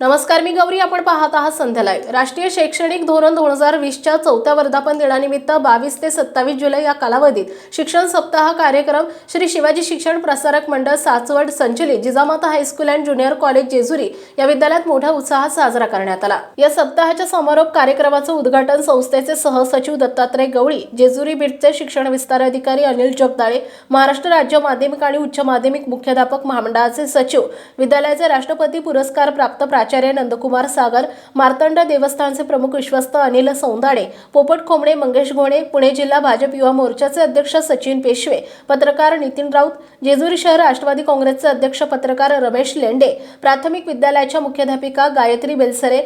नमस्कार मी गौरी. आपण पाहत आहात संध्या लाईव्ह राष्ट्रीय शैक्षणिक धोरण दोन हजार वीसच्या चौथ्या वर्धापन दिनानिमित्त बावीस ते सत्तावीस जुलै या कालावधीत शिक्षण सप्ताह कार्यक्रम श्री शिवाजी शिक्षण प्रसारक मंडळ सासवड संचलित Jijamata high school and junior college Jejuri या विद्यालयात मोठ्या उत्साहात साजरा करण्यात आला. या सप्ताहाच्या समारोप कार्यक्रमाचं उद्घाटन संस्थेचे सहसचिव दत्तात्रय गवळी जेजुरी बीडचे शिक्षण विस्तार अधिकारी अनिल जगदाळे महाराष्ट्र राज्य माध्यमिक आणि उच्च माध्यमिक मुख्याध्यापक महामंडळाचे सचिव विद्यालयाचे राष्ट्रपती पुरस्कार प्राप्त प्राचार्य नंदकुमार सागर मार्तंड देवस्थानचे प्रमुख विश्वस्त अनिल सौंदाडे पोपट खोमणे मंगेश घोणे पुणे जिल्हा भाजप युवा मोर्चाचे अध्यक्ष सचिन पेशवे पत्रकार नितीन राऊत जेजुरी शहर राष्ट्रवादी काँग्रेसचे अध्यक्ष पत्रकार रमेश लेंडे प्राथमिक विद्यालयाच्या मुख्याध्यापिका गायत्री बेलसरे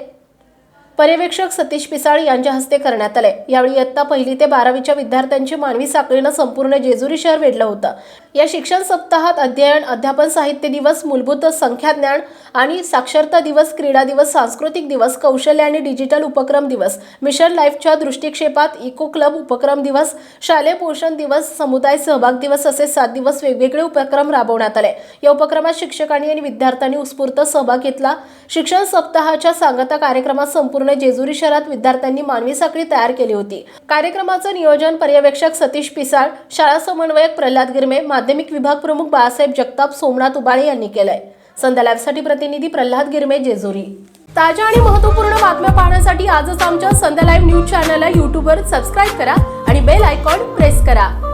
पर्यवेक्षक सतीश पिसाळ यांच्या हस्ते करण्यात आले. यावेळी इयत्ता पहिली ते बारावीच्या विद्यार्थ्यांची मानवी साखळीनं संपूर्ण जेजुरी शहर वेढलं होतं. या शिक्षण सप्ताहात अध्ययन अध्यापन साहित्य दिवस मूलभूत संख्याज्ञान आणि साक्षरता दिवस क्रीडा दिवस सांस्कृतिक दिवस कौशल्य आणि डिजिटल उपक्रम दिवस मिशन लाईफच्या दृष्टिक्षेपात इको क्लब उपक्रम दिवस शालेय पोषण दिवस समुदाय सहभाग दिवस असे सात दिवस वेगवेगळे उपक्रम राबवण्यात आले. या उपक्रमात शिक्षकांनी आणि विद्यार्थ्यांनी उत्स्फूर्त सहभाग घेतला. शिक्षण सप्ताहाच्या सांगता कार्यक्रमात संपूर्ण जेजुरी शहरात विद्यार्थ्यांनी मानवी साखळी तयार केली होती. कार्यक्रमाचं नियोजन पर्यवेक्षक सतीश पिसाळ शाळा समन्वयक प्रल्हाद गिरमे माध्यमिक विभाग प्रमुख बाळासाहेब जगताप सोमनाथ उबाळे यांनी केलंय. संध्या लाईव्हसाठी प्रतिनिधी प्रल्हाद गिरमे जेजुरी. ताज्या आणि महत्त्वपूर्ण बातम्या पाहण्यासाठी आजच आमच्या संध्या लाईव्ह न्यूज चॅनलला यूट्यूबवर सबस्क्राईब करा आणि बेल आयकॉन प्रेस करा.